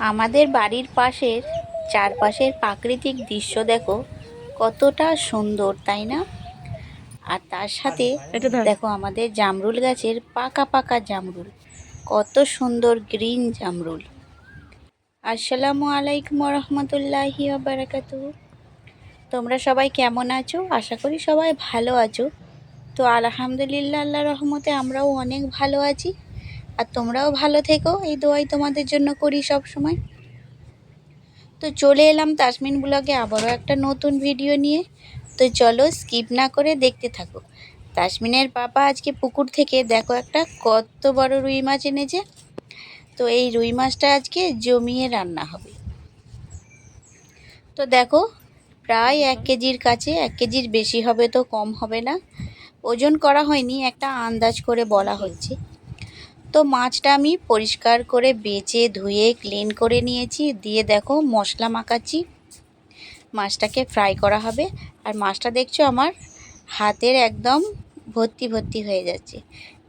আমাদের বাড়ির পাশের চারপাশের প্রাকৃতিক দৃশ্য দেখো কতটা সুন্দর তাই না? আর তার সাথে দেখো আমাদের জামরুল গাছের পাকা পাকা জামরুল কত সুন্দর গ্রিন জামরুল। আসসালামু আলাইকুম রহমতুল্লাহি বারাকাতু তোমরা সবাই কেমন আছো? আশা করি সবাই ভালো আছো। তো আলহামদুলিল্লাহ আল্লাহ রহমতে আমরাও অনেক ভালো আছি। আর তোমরাও ভালো থেকো। এই দোয়াই তোমাদের জন্য করি সব সময় তো চলে এলাম তাসমিন ব্লগে আবারও একটা নতুন ভিডিও নিয়ে। তো চলো স্কিপ না করে দেখতে থাকো। তাসমিনের পাপা আজকে পুকুর থেকে, দেখো একটা কত বড় রুই মাছ এনেছে। তো এই রুই মাছটা আজকে জমিয়ে রান্না হবে। তো দেখো, প্রায় এক কেজির কাছে, এক কেজির বেশি হবে তো কম হবে না। ওজন করা হয়নি, একটা আন্দাজ করে বলা হচ্ছে তো মাছটা আমি পরিষ্কার করে বেচে, ধুয়ে ক্লিন করে নিয়েছি। দিয়ে দেখো মশলা মাখাচ্ছি। মাছটাকে ফ্রাই করা হবে। আর মাছটা দেখছ আমার হাতের একদম ভর্তি ভর্তি হয়ে যাচ্ছে।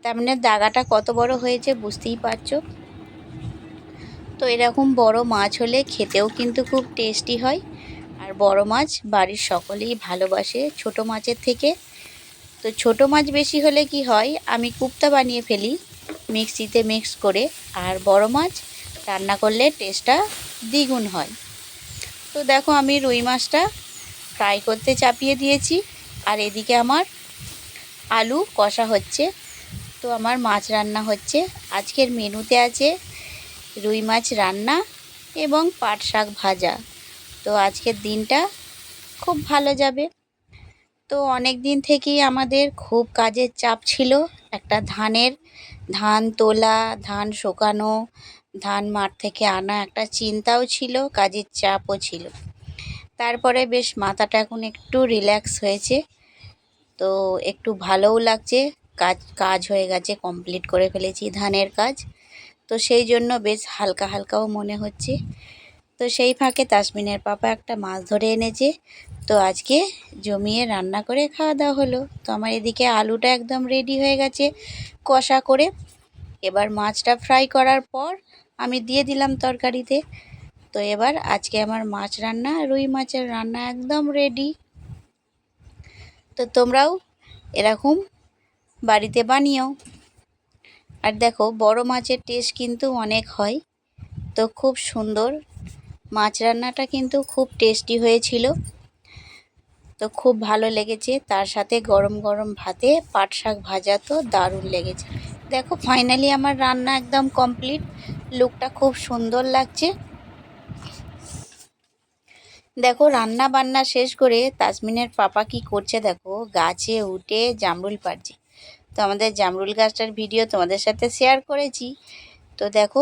তার মানে দাগাটা কত বড় হয়েছে বুঝতেই পারছ? তো এরকম বড় মাছ হলে খেতেও কিন্তু খুব টেস্টি হয়। আর বড় মাছ বাড়ির সকলেই ভালোবাসে ছোট মাছের থেকে। তো ছোট মাছ বেশি হলে কি হয়? আমি কুপ্তা বানিয়ে ফেলি। মিক্সিতে মিক্স করে আর বড় মাছ রান্না করলে টেস্টটা দ্বিগুণ হয়। তো দেখো আমি রুই মাছটা ফ্রাই করতে চাপিয়ে দিয়েছি আর এদিকে আমার আলু কষা হচ্ছে। তো আমার মাছ রান্না হচ্ছে। আজকের মেনুতে আছে রুই মাছ রান্না এবং পাট শাক ভাজা। তো আজকের দিনটা খুব ভালো যাবে। তো অনেক দিন থেকেই আমাদের খুব কাজের চাপ ছিল একটা ধানের ধান তোলা, ধান শোকানো, ধান মাঠ থেকে আনা একটা চিন্তাও ছিল, কাজের চাপও ছিল। তারপরে বেশ মাথাটা এখন একটু রিল্যাক্স হয়েছে। তো একটু ভালোও লাগছে, কাজ কাজ হয়ে গেছে কমপ্লিট করে ফেলেছি ধানের কাজ। তো সেই জন্য বেশ হালকা হালকাও মনে হচ্ছে। তো সেই ফাঁকে তাসমিনের পাপা একটা মাছ ধরে এনেছে। তো আজকে জমিয়ে রান্না করে খাওয়া দাওয়া হলো। তো আমার এদিকে আলুটা একদম রেডি হয়ে গেছে কষা করে। এবার মাছটা ফ্রাই করার পর আমি দিয়ে দিলাম তরকারিতে। তো এবার আজকে আমার মাছ রান্না, রুই মাছের রান্না একদম রেডি তো তোমরাও এরকম বাড়িতে বানিও। আর দেখো, বড় মাছের টেস্ট কিন্তু অনেক হয়। তো খুব সুন্দর মাছ রান্নাটা কিন্তু খুব টেস্টি হয়েছিল। তো খুব ভালো লেগেছে। তার সাথে গরম গরম ভাতে পাট শাক ভাজা তো দারুণ লেগেছে। দেখো ফাইনালি আমার রান্না একদম কমপ্লিট লুকটা খুব সুন্দর লাগছে। দেখো, রান্না বান্না শেষ করে তাসমিনের পাপা কি করছে দেখো, গাছে উঠে জামরুল পাড়ছে। তো আমাদের জামরুল গাছটার ভিডিও তোমাদের সাথে শেয়ার করেছি। তো দেখো,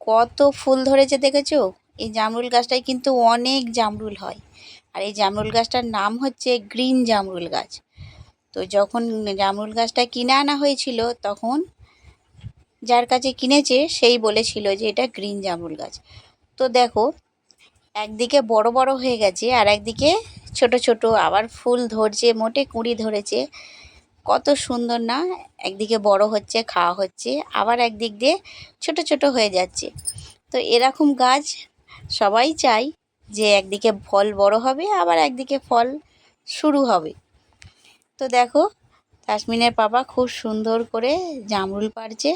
কত ফুল ধরেছে দেখেছ? এই জামরুল গাছটায় কিন্তু অনেক জামরুল হয়। আর এই জামরুল গাছটার নাম হচ্ছে গ্রিন জামরুল গাছ। তো যখন জামরুল গাছটা কিনে আনা হয়েছিল, তখন যার কাছে কিনেছে, সেই বলেছিল যে এটা গ্রিন জামরুল গাছ। তো দেখো, একদিকে বড় বড় হয়ে গেছে, আর একদিকে ছোট ছোট, আবার ফুল ধরছে, মোটে কুঁড়ি ধরেছে। কত সুন্দর না, একদিকে বড় হচ্ছে, খাওয়া হচ্ছে, আবার একদিক দিয়ে ছোট ছোট হয়ে যাচ্ছে। তো এরকম গাছ সবাই চাই যে একদিকে ফল বড় হবে, আবার একদিকে ফল শুরু হবে। তো দেখো, তাসমিনের পাপা খুব সুন্দর করে জামরুল পারছে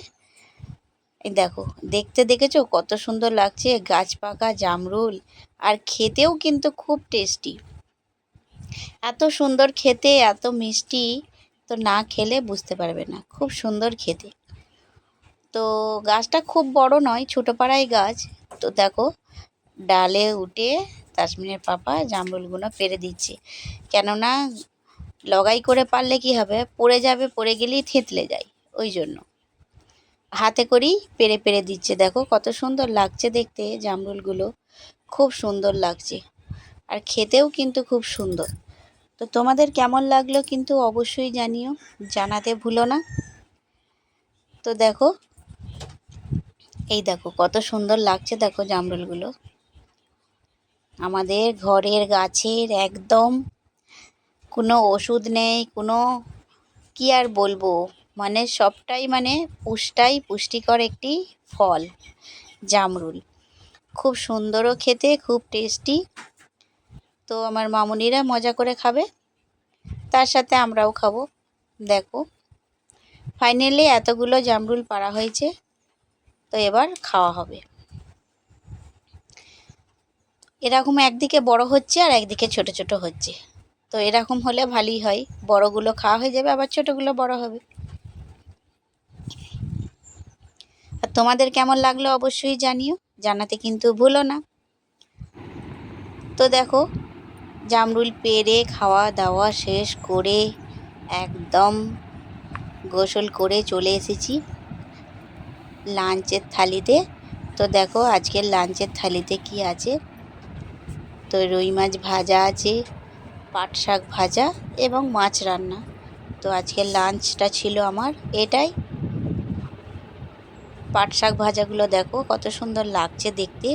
এই দেখো, দেখতে দেখেছ কত সুন্দর লাগছে গাছ পাকা জামরুল, আর খেতেও কিন্তু খুব টেস্টি। এত সুন্দর খেতে, এত মিষ্টি, তো না খেলে বুঝতে পারবে না, খুব সুন্দর খেতে। তো গাছটা খুব বড় নয় ছোটো পাড়ায় গাছ। তো দেখো ডালে উঠে তাসমিনের পাপা জামরুলগুলো পেরে দিচ্ছে। কেননা লগাই করে পারলে কি হবে? পড়ে যাবে, পড়ে গেলেই থেতলে যায়, ওই জন্য। হাতে করেই পেরে পেরে দিচ্ছে। দেখো কত সুন্দর লাগছে দেখতে জামরুলগুলো। খুব সুন্দর লাগছে। আর খেতেও কিন্তু খুব সুন্দর। তো তোমাদের কেমন লাগল কিন্তু অবশ্যই জানিও, জানাতে ভুলো না। তো দেখো, এই দেখো কত সুন্দর লাগছে দেখো জামরুলগুলো। আমাদের ঘরের গাছের একদম কোনো ওষুধ নেই, কোনো কি আর বলব? মানে সবটাই মানে পুষ্টাই পুষ্টিকর একটি ফল, জামরুল। খুব সুন্দরও খেতে, খুব টেস্টি। তো আমার মামুনিরা মজা করে খাবে, তার সাথে আমরাও খাব। দেখো, ফাইনালি এতগুলো জামরুল পাড়া হয়েছে, তো এবার খাওয়া হবে। এরকম একদিকে বড় হচ্ছে আর একদিকে ছোট ছোট হচ্ছে। তো এরকম হলে ভালোই হয়। বড়গুলো খাওয়া হয়ে যাবে, আবার ছোটগুলো বড় হবে। আর তোমাদের কেমন লাগল অবশ্যই জানিও। জানাতে কিন্তু ভুলো না। তো দেখো, জামরুল পেরে খাওয়া দাওয়া শেষ করে একদম গোসল করে চলে এসেছি লাঞ্চের থালিতে। তো দেখো, আজকের লাঞ্চের থালিতে কি আছে? তো রুই মাছ ভাজা আছে, পাট শাক ভাজা এবং মাছ রান্না। তো আজকের লাঞ্চটা ছিল আমার এটাই। পাট শাক ভাজাগুলো দেখো কত সুন্দর লাগছে দেখতে।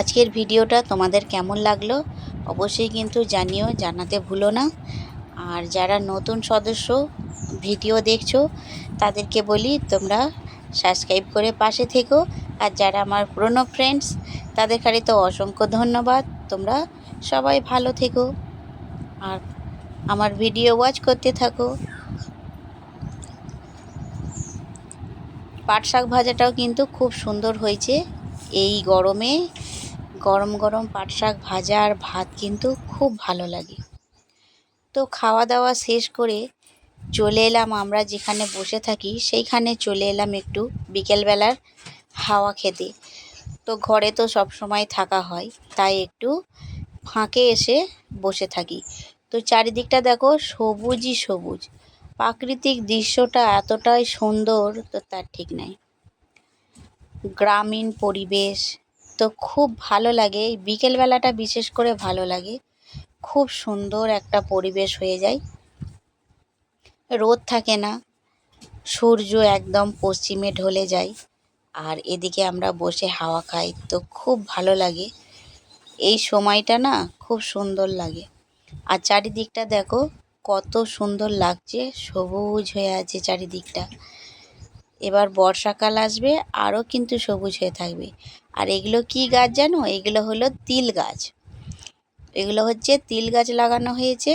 আজকের ভিডিওটা তোমাদের কেমন লাগল অবশ্যই কিন্তু জানিও, জানাতে ভুলো না। আর যারা নতুন সদস্য ভিডিও দেখছ, তাদেরকে বলি তোমরা সাবস্ক্রাইব করে পাশে থেকো। আর যারা আমার পুরনো ফ্রেন্ডস তাদের খালি তো অসংখ্য ধন্যবাদ। তোমরা সবাই ভালো থেকো। আর আমার ভিডিও ওয়াচ করতে থাকো। পাট শাক ভাজাটাও কিন্তু খুব সুন্দর হয়েছে। এই গরমে গরম গরম পাট শাক ভাজা আর ভাত কিন্তু খুব ভালো লাগে। তো খাওয়া দাওয়া শেষ করে চলে এলাম আমরা যেখানে বসে থাকি, সেইখানে চলে এলাম একটু বিকেলবেলার হাওয়া খেতে। তো ঘরে তো সব সময় থাকা হয়, তাই একটু ফাঁকে এসে বসে থাকি। তো চারিদিকটা দেখো সবুজই সবুজ। প্রাকৃতিক দৃশ্যটা এতটাই সুন্দর, তো তার ঠিক নাই। গ্রামীণ পরিবেশ, তো খুব ভালো লাগে। এই বিকেলবেলাটা বিশেষ করে ভালো লাগে। খুব সুন্দর একটা পরিবেশ হয়ে যায়। রোদ থাকে না, সূর্য একদম পশ্চিমে ঢলে যায়। আর এদিকে আমরা বসে হাওয়া খাই, তো খুব ভালো লাগে। এই সময়টা না খুব সুন্দর লাগে। আর চারিদিকটা দেখো, কত সুন্দর লাগছে, সবুজ হয়ে আছে চারিদিকটা। এবার বর্ষাকাল আসবে, আরও কিন্তু সবুজ হয়ে থাকবে। আর এগুলো কি গাছ জানো? এগুলো হলো তিল গাছ। এগুলো হচ্ছে তিল গাছ লাগানো হয়েছে।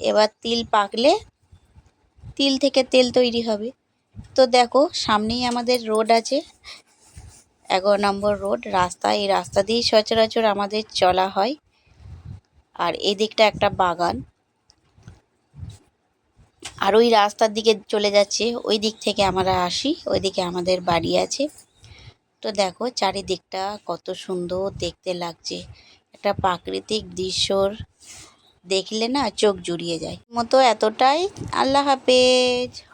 এবার তিল পাকলে তিল থেকে তেল তৈরি হবে। তো দেখো, সামনেই আমাদের রোড আছে। এগারো নম্বর রোড, রাস্তা। এই রাস্তা দিয়েই সচরাচর আমাদের চলা হয়। আর এদিকটা একটা বাগান। আর ওই রাস্তার দিকে চলে যাচ্ছে। ওই দিক থেকে আমরা আসি। ওই দিকে আমাদের বাড়ি আছে। তো দেখো, চারিদিকটা কত সুন্দর দেখতে লাগছে। একটা প্রাকৃতিক দৃশ্যর দেখলে না চোখ জুড়িয়ে যায়। মতো এতটাই। আল্লাহ হাফেজ।